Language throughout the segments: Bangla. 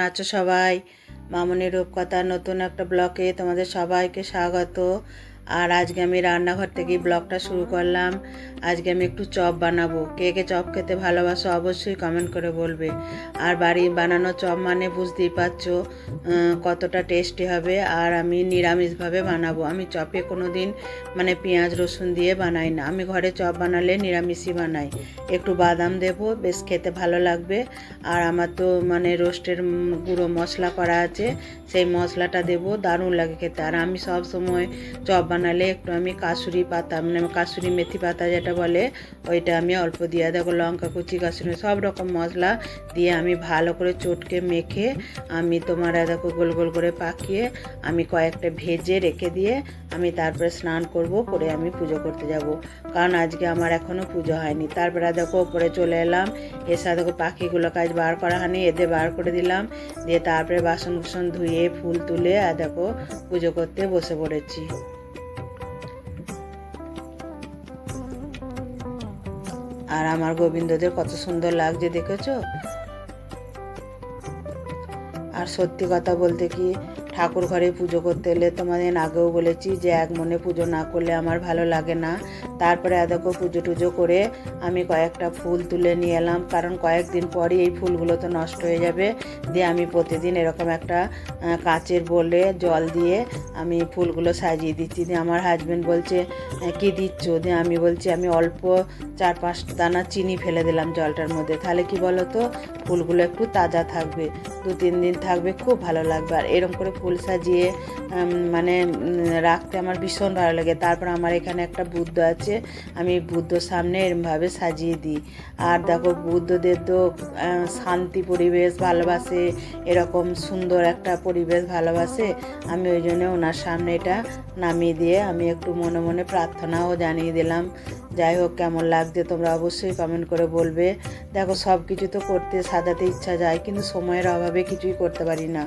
আছো সবাই? মামনি রূপকথার নতুন একটা ব্লকে তোমাদের সবাইকে স্বাগত। আর আজকে আমি রান্নাঘর থেকে ব্লগটা শুরু করলাম। আজকে আমি একটু চপ বানাবো। কে কে চপ খেতে ভালোবাসো অবশ্যই কমেন্ট করে বলবে। আর বাড়ি বানানো চপ মানে বুঝতেই পারছ কতটা টেস্টি হবে। আর আমি নিরামিষভাবে বানাবো। আমি চপে কোনো দিন মানে পেঁয়াজ, রসুন দিয়ে বানাই না। আমি ঘরে চপ বানালে নিরামিষই বানাই। একটু বাদাম দেবো, বেশ খেতে ভালো লাগবে। আর আমার তো মানে রোস্টের গুঁড়ো মশলা করা আছে, সেই মশলাটা দেবো। দারুণ লাগে খেতে। আর আমি সব সময় চপ বানালে একটু আমি কাসুরি পাতা মানে কাসুরি মেথি পাতা যেটা বলে, ওইটা আমি অল্প দিয়ে দেখো লঙ্কা কুচি, কাসুরি সব রকম মশলা দিয়ে আমি ভালো করে চটকে মেখে আমি তোমার দেখো গোল গোল করে পাকিয়ে আমি কয়েকটা ভেজে রেখে দিয়ে আমি তারপরে স্নান করব, করে আমি পুজো করতে যাব। কারণ আজকে আমার এখনও পুজো হয়নি। তারপরে দেখো ওপরে চলে এলাম এসে দেখো পাখিগুলো কাজ বার করা হয়নি, এদের বার করে দিলাম, দিয়ে তারপরে বাসন কুসন ধুয়ে, ফুল তুলে, আর দেখো পুজো করতে বসে পড়েছি। আর আমার গোবিন্দদের কত সুন্দর লাগছে, দেখেছ? আর সত্যি কথা বলতে কি, ঠাকুর ঘরে পুজো করতে এলে তোমাদের আগেও বলেছি যে, এক মনে পুজো না করলে আমার ভালো লাগে না। তারপরে দেখো পুজো টুজো করে আমি কয়েকটা ফুল তুলে নিয়ে এলাম কারণ কয়েকদিন পরই এই ফুলগুলো তো নষ্ট হয়ে যাবে। দিয়ে আমি প্রতিদিন এরকম একটা কাচের বলে জল দিয়ে আমি ফুলগুলো সাজিয়ে দিচ্ছি। দিয়ে আমার হাজব্যান্ড বলছে "আহ, কি দিচ্ছ? দিয়ে আমি বলছি আমি অল্প চার পাঁচ দানা চিনি ফেলে দিলাম জলটার মধ্যে। তাহলে কি বলো তো ফুলগুলো একটু তাজা থাকবে দু তিন দিন থাকবে খুব ভালো লাগবে। আর এরকম করে ফুল সাজিয়ে মানে রাখতে আমার ভীষণ ভালো লাগে। তারপর আমার এখানে একটা বুদ্ধ আছে আমি বুদ্ধর সামনে এরমভাবে সাজিয়ে দিই। আর দেখো, বুদ্ধদের তো শান্তি পরিবেশ ভালোবাসে, এরকম সুন্দর একটা পরিবেশ ভালোবাসে। আমি ওই জন্য ওনার সামনে এটা নামিয়ে দিয়ে আমি একটু মনে মনে প্রার্থনাও জানিয়ে দিলাম। যাই হোক, কেমন লাগছে তোমরা অবশ্যই কমেন্ট করে বলবে। দেখো সব কিছু তো করতে সাজাতে ইচ্ছা যায়, কিন্তু সময়ের অভাবে কিছুই করতে পারি না।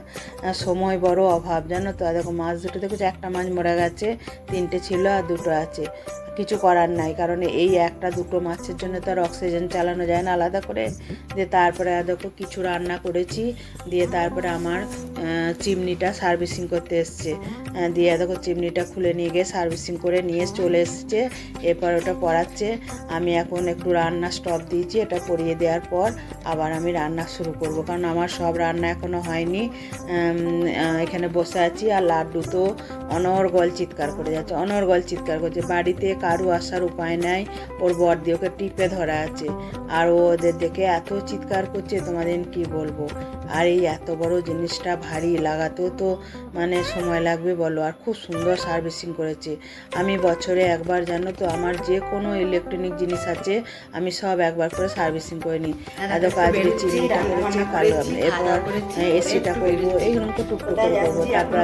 সময় বড় অভাব, জানো তো? দেখো, মাছ দুটো দেখো একটা মাছ মরে গেছে, তিনটে ছিল আর দুটো আছে। কিছু করার নাই, কারণ এই একটা দুটো মাছের জন্য তো আর অক্সিজেন চালানো যায় না আলাদা করে। দিয়ে তারপরে দেখো কিছু রান্না করেছি, দিয়ে তারপরে আমার চিমনিটা সার্ভিসিং করতে এসছে। দিয়ে দেখো চিমনিটা খুলে নিয়ে গিয়ে সার্ভিসিং করে নিয়ে চলে এসছে, এরপর ওটা পড়াচ্ছে। আমি এখন একটু রান্না স্টপ দিয়েছি, এটা পরিয়ে দেওয়ার পর আবার আমি রান্না শুরু করব, কারণ আমার সব রান্না এখনও হয়নি। এখানে বসে আছি আর লাড্ডু তো অনর্গল চিৎকার করে যাচ্ছে, অনর্গল চিৎকার করছে। বাড়িতে কারু আসার উপায় নাই। ওর বর্দি ওকে টিপে ধরা আছে। আর ও ওদের দেখে এত চিৎকার করছে তোমাদের কি বলব? আর এই এত বড় জিনিসটা ভারী লাগাতেও তো মানে সময় লাগবে বলো। আর খুব সুন্দর সার্ভিসিং করেছে। আমি বছরে একবার জানো তো আমার যে কোনো ইলেকট্রনিক জিনিস আছে আমি সব একবার করে সার্ভিসিং করে নিই। এত আজকে চিনিটা করেছি কালো এরপর এসিটা করব এইরকম তো টুকটুক করে করব। তারপর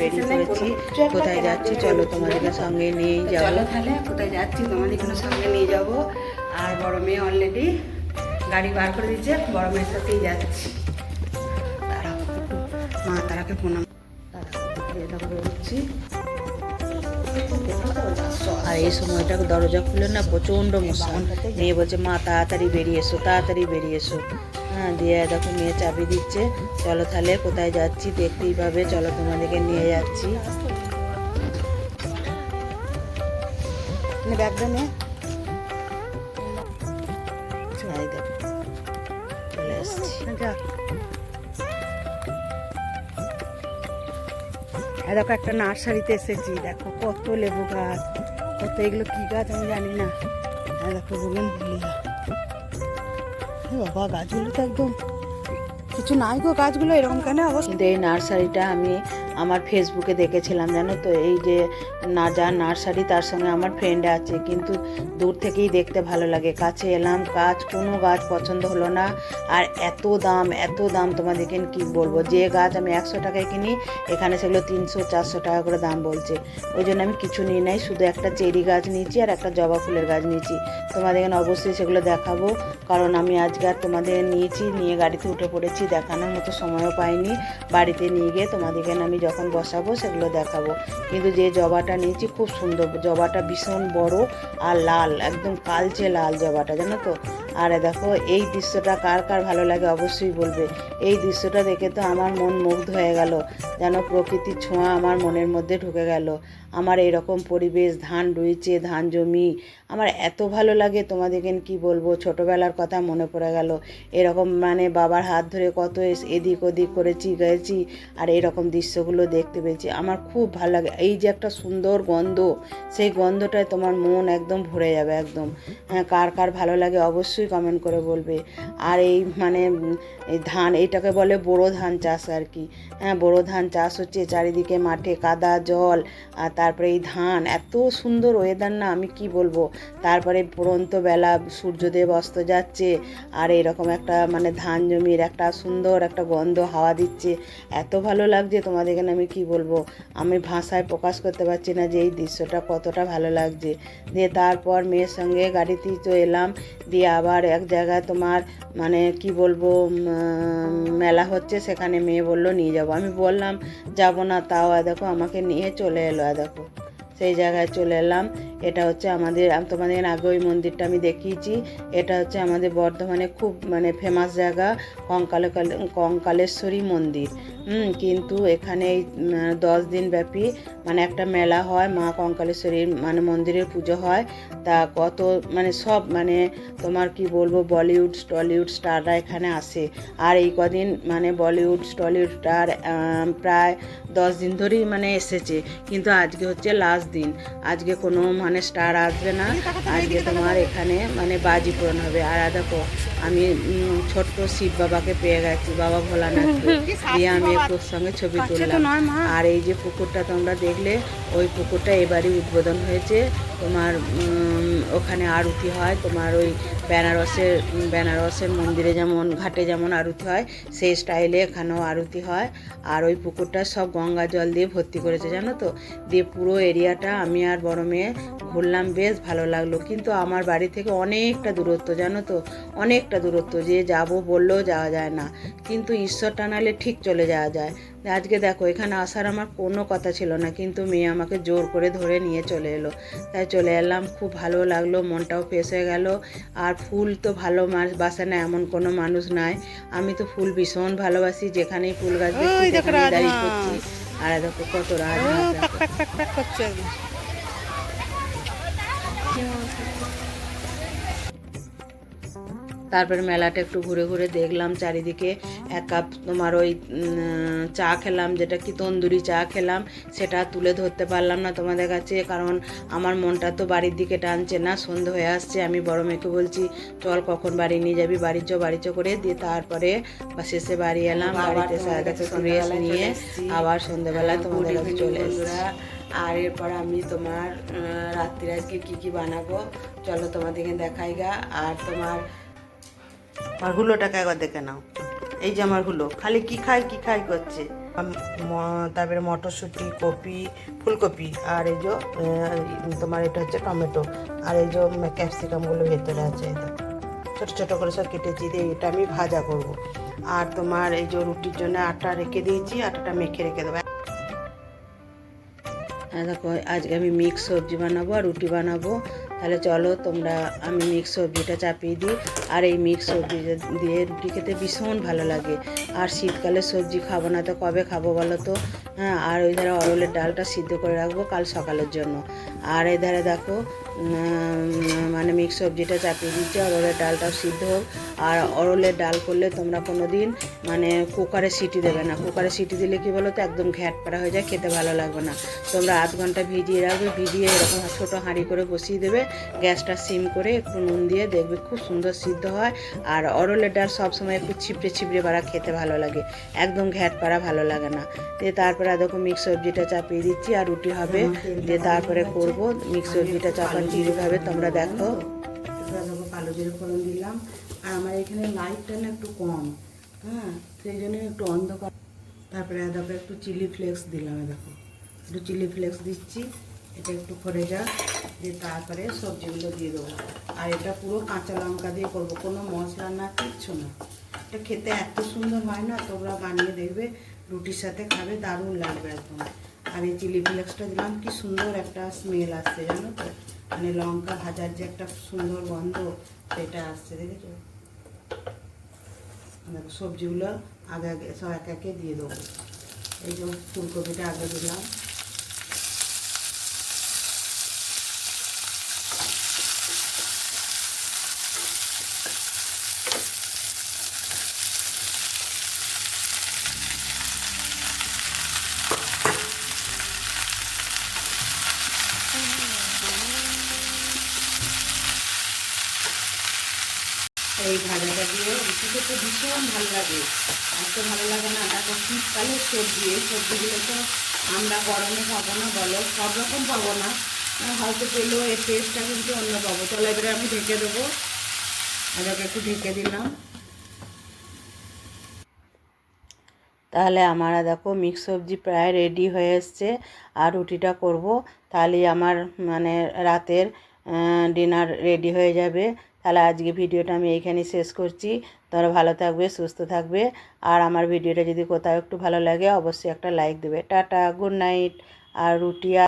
বেরিয়ে পড়েছি। কোথায় যাচ্ছি? চলো তোমাদেরকে সঙ্গে নিয়েই যাব। তাহলে কোথায় যাচ্ছি? তোমাদের কোনো সঙ্গে নিয়ে যাব। আর বড় মেয়ে অলরেডি গাড়ি বার করে দিচ্ছে বড় মেয়ের সাথেই যাচ্ছি। একটু মা, তারাকে প্রণাম তারা আর এই সময়টা দরজা খুলে না, প্রচণ্ড মশা মেয়ে বলছে, মা, তাড়াতাড়ি বেরিয়ে এসো, তাড়াতাড়ি বেরিয়ে এসো। হ্যাঁ দিয়ে দেখো মেয়ে চাবি দিচ্ছে। চলো তাহলে কোথায় যাচ্ছি, দেখতেই পাবে। চলো তোমাদেরকে নিয়ে যাচ্ছি। ব্যাগটা নে। দেখো। একটা নার্সারিতে এসেছি। দেখো কত লেবু গাছ। কত এগুলো কি গাছ আমি জানি না। দেখো বলুন বাবা, গাছগুলো তো একদম কিছু নাই গো গাছগুলো, এরকম কেন অবস্থা? কিন্তু এই নার্সারিটা আমি আমার ফেসবুকে দেখেছিলাম, জানো তো? এই যে না, যা নার্সারি, তার সঙ্গে আমার ফ্রেন্ড আছে, কিন্তু দূর থেকেই দেখতে ভালো লাগে। কাছে এলাম, গাছ, কোনো গাছ পছন্দ হলো না। আর এত দাম এত দাম তোমাদেরকে কি বলব? যে গাছ আমি একশো টাকায় কিনি, এখানে সেগুলো তিনশো, চারশো টাকা করে দাম বলছে। ওই জন্য আমি কিছু নিই নাই, শুধু একটা চেরি গাছ নিয়েছি আর একটা জবা ফুলের গাছ নিয়েছি। তোমাদের এখানে অবশ্যই সেগুলো দেখাবো, কারণ আমি আজকে আর তোমাদের নিয়েছি, নিয়ে গাড়িতে উঠে পড়েছি। দেখানোর মতো সময়ও পাইনি। বাড়িতে নিয়ে গিয়ে তোমাদেরকে আমি যখন বসাবো সেগুলো দেখাবো। কিন্তু যে জবাটা নিয়েছি খুব সুন্দর, জবাটা ভীষণ বড় আর লাল, একদম কালচে লাল জবাটা, জানো তো? আর দেখো, এই দৃশ্যটা কার কার ভালো লাগে অবশ্যই বলবে। এই দৃশ্যটা দেখে তো আমার মন মুগ্ধ হয়ে গেল, যেন প্রকৃতির ছোঁয়া আমার মনের মধ্যে ঢুকে গেল। আমার এরকম পরিবেশ, ধান রুইছে ধান জমি, আমার এত ভালো লাগে, তোমাদেরকে কি বলব? ছোটোবেলার কথা মনে পড়ে গেল। এরকম মানে বাবার হাত ধরে কত এস- এদিক ওদিক করেছি গেছি আর এরকম দৃশ্যগুলো দেখতে পেয়েছি। আমার খুব ভালো লাগে। এই যে একটা সুন্দর গন্ধ, সেই গন্ধটায় তোমার মন একদম ভরে যাবে, একদম। হ্যাঁ কার কার ভালো লাগে অবশ্যই কমেন্ট করে বলবে। আর এই মানে এই ধান এইটাকে বলে বোরো ধান চাষ আর কি। হ্যাঁ বোরো ধান চাষ হচ্ছে চারিদিকে মাঠে কাদা, জল, আর তারপরে এই ধান, এত সুন্দর ওয়েদার না, আমি কি বলব? তারপরে পড়ন্ত বেলা, সূর্যদেব অস্ত যাচ্ছে, আর এরকম একটা মানে ধান জমির একটা সুন্দর একটা গন্ধ, হাওয়া দিচ্ছে। এত ভালো লাগছে তোমাদের এখানে, আমি কি বলব? আমি ভাষায় প্রকাশ করতে পারছি না যে এই দৃশ্যটা কতটা ভালো লাগছে। দিয়ে তারপর মেয়ের সঙ্গে গাড়িতেই তো এলাম, দিয়ে আবার এক জায়গায় তোমার মানে কি বলব মেলা হচ্ছে, সেখানে মেয়ে বলল, নিয়ে যাব। আমি বললাম, যাব না, তাও দেখো, আমাকে নিয়ে চলে এলো দেখো। সেই জায়গায় চলে এলাম। এটা হচ্ছে আমাদের তোমাদের আগে ওই মন্দিরটা আমি দেখিয়েছি। এটা হচ্ছে আমাদের বর্ধমানে খুব মানে ফেমাস জায়গা কঙ্কালে কঙ্কালেশ্বরী মন্দির। কিন্তু এখানে এই দশ দিন ব্যাপী মানে একটা মেলা হয়, মা কঙ্কালেশ্বরীর মানে মন্দিরের পুজো হয়। তা কত মানে সব মানে তোমার কি বলব, বলিউড, টলিউড স্টাররা এখানে আসে। আর এই কদিন মানে বলিউড, টলিউড স্টার প্রায় দশ দিন ধরেই মানে এসেছে। কিন্তু আজকে হচ্ছে লাস্ট দিন। আজকে কোনো মানে স্টার আসবে না। আজকে তোমার এখানে মানে বাজি পূরণ হবে। আর দেখো আমি ছোট্ট শিব বাবাকে পেয়ে গেছি বাবা ভোলানাথকে দিয়ে আমি একটু সঙ্গে ছবি তুললাম। আর এই যে পুকুরটা তোমরা দেখলে ওই পুকুরটা এবারই উদ্বোধন হয়েছে। তোমার ওখানে আরতি হয়, তোমার ওই বেনারসের বেনারসের মন্দিরে যেমন, ঘাটে যেমন আরতি হয়, সেই স্টাইলে এখানেও আরতি হয়। আর ওই পুকুরটা সব গঙ্গা জল দিয়ে ভর্তি করেছে, জানো তো? দিয়ে পুরো এরিয়াটা আমি আর বড় মেয়ে ঘুরলাম, বেশ ভালো লাগল। কিন্তু আমার বাড়ি থেকে অনেকটা দূরত্ব, জানো তো? অনেকটা দূরত্ব, যে যাব বললেও যাওয়া যায় না। কিন্তু ঈশ্বর টানালে ঠিক চলে যাওয়া যায়। আজকে দেখো এখানে আসার আমার কোনো কথা ছিল না কিন্তু মেয়ে আমাকে জোর করে ধরে নিয়ে চলে এলো। তাই চলে এলাম খুব ভালো লাগল মনটাও ফ্রেশ হয়ে গেল। আর ফুল তো ভালো মাস বাসে না এমন কোনো মানুষ নাই। আমি তো ফুল ভীষণ ভালোবাসি যেখানেই ফুল গাছ দেখছি করছি আর দেখো কত রাজ দেখো। তারপরে মেলাটা একটু ঘুরে ঘুরে দেখলাম চারিদিকে। এক কাপ তোমার ওই চা খেলাম যেটা কি তন্দুরি চা খেলাম সেটা তুলে ধরতে পারলাম না তোমাদের কাছে কারণ আমার মনটা তো বাড়ির দিকে টানছে না সন্ধে হয়ে আসছে আমি বড় মেয়েকে বলছি চল কখন বাড়ি নিয়ে যাবি? বাড়ি চ বাড়ি চ করে দিয়ে তারপরে বা শেষে বাড়ি এলাম বাড়িতে সারা একটু রেস্ট নিয়ে আবার সন্ধেবেলায় তোমাদের কাছে চলে এসেছি। আর এরপর আমি তোমার রাত্রিরে আজকে কী কী বানাবো? চলো তোমাদেরকে দেখাই গা আর তোমার আর হুলোটাকে একবার দেখে নাও। এই যে আমার হুলো, খালি কি খায়, কি খাই করছে? তারপরে মটরশুঁটি, কপি, ফুলকপি, আর এই যে তোমার এটা হচ্ছে টমেটো, আর এই যে ক্যাপসিকামগুলো ভেতরে আছে ছোট ছোট করে সব কেটেছি, দিয়ে এটা আমি ভাজা করব। আর তোমার এই যে রুটির জন্য আটা রেখে দিয়েছি, আটাটা মেখে রেখে দেবো। দেখো, আজকে আমি মিক্স সবজি বানাবো আর রুটি বানাবো। তাহলে চলো তোমরা, আমি মিক্স সবজিটা চাপিয়ে দিই। আর এই মিক্স সবজি দিয়ে রুটি খেতে ভীষণ ভালো লাগে। আর শীতকালে সবজি খাব না তো কবে খাব বলো তো? হ্যাঁ আর ওই ধারা অরলের ডালটা সিদ্ধ করে রাখব কাল সকালের জন্য। আর এই ধারে দেখো মানে মিক্স সবজিটা চাপিয়ে দিচ্ছি অরলের ডালটাও সিদ্ধ হোক। আর অরলের ডাল করলে তোমরা কোনো দিন মানে কুকারে সিটি দেবে না। কুকারে সিটি দিলে কি বলো তো একদম ঘ্যাট পাড়া হয়ে যায় খেতে ভালো লাগবে না। তোমরা আধ ঘণ্টা ভিজিয়ে রাখবে ভিজিয়ে এরকম ছোটো হাঁড়ি করে বসিয়ে দেবে। গ্যাসটা সিম করে একটু নুন দিয়ে দেখবে খুব সুন্দর সিদ্ধ হয়। আর অরলের ডাল সবসময় একটু ছিপড়ে ছিপড়ে বাড়া খেতে ভালো লাগে। একদম ঘ্যাট পাড়া ভালো লাগে না। দিয়ে তারপরে দেখো মিক্স সবজিটা চাপিয়ে দিচ্ছি আর রুটি হবে। দিয়ে তারপরে করব মিক্স সবজিটা চাপার কীভাবে তোমরা দেখো। দেখো কালো জিরে ফোড়ন দিলাম। আর আমার এখানে লাইটটা না একটু কম হ্যাঁ? সেই জন্য একটু অন্ধকার। তারপরে দেখো, একটু চিলি ফ্লেক্স দিলাম দেখো। একটু চিলি ফ্লেক্স দিচ্ছি, এটা একটু করে যাক, দিয়ে তারপরে সবজিগুলো দিয়ে দেবো। আর এটা পুরো কাঁচা লঙ্কা দিয়ে করব, কোনো মশলা না, কিচ্ছু না। এটা খেতে এত সুন্দর হয় না, তোমরা বানিয়ে দেখবে, রুটির সাথে খাবে, দারুণ লাগবে একদম। আর এই চিলি ফ্লেক্সটা দিলাম। কি সুন্দর একটা স্মেল আসছে, জানো তো? মানে লঙ্কা ভাজার যে একটা সুন্দর গন্ধ, সেটা আসছে, দেখেছ? দেখো, সবজিগুলো আগে আগে, সব এক একে দিয়ে দেবো। এই যে ফুলকপিটা আগে দিলাম। এই ভাজাটা দিয়ে রুটি খেতে ভীষণ ভালো লাগে। এত ভালো লাগে না এখন শীতকালে সবজি, এই সবজিগুলো তো আমরা গরমে পাবো না বলো, সব রকম পাবো না। হয়তো পেলেও এর টেস্টটা কিন্তু অন্য পাবো। তাহলে এবারে আমি ঢেকে দেবো। আদাকে একটু ঢেকে দিলাম। তাহলে আমার দেখো মিক্স সবজি প্রায় রেডি হয়ে এসছে। আর রুটিটা করব তাহলে আমার মানে রাতের ডিনার রেডি হয়ে যাবে। তাহলে আজকে ভিডিওটা আমি এইখানে শেষ করছি। তোমরা ভালো থাকবে, সুস্থ থাকবে। আর আমার ভিডিওটা যদি কোথাও একটু ভালো লাগে, অবশ্যই একটা লাইক দেবে। টাটা গুড নাইট আর রুটি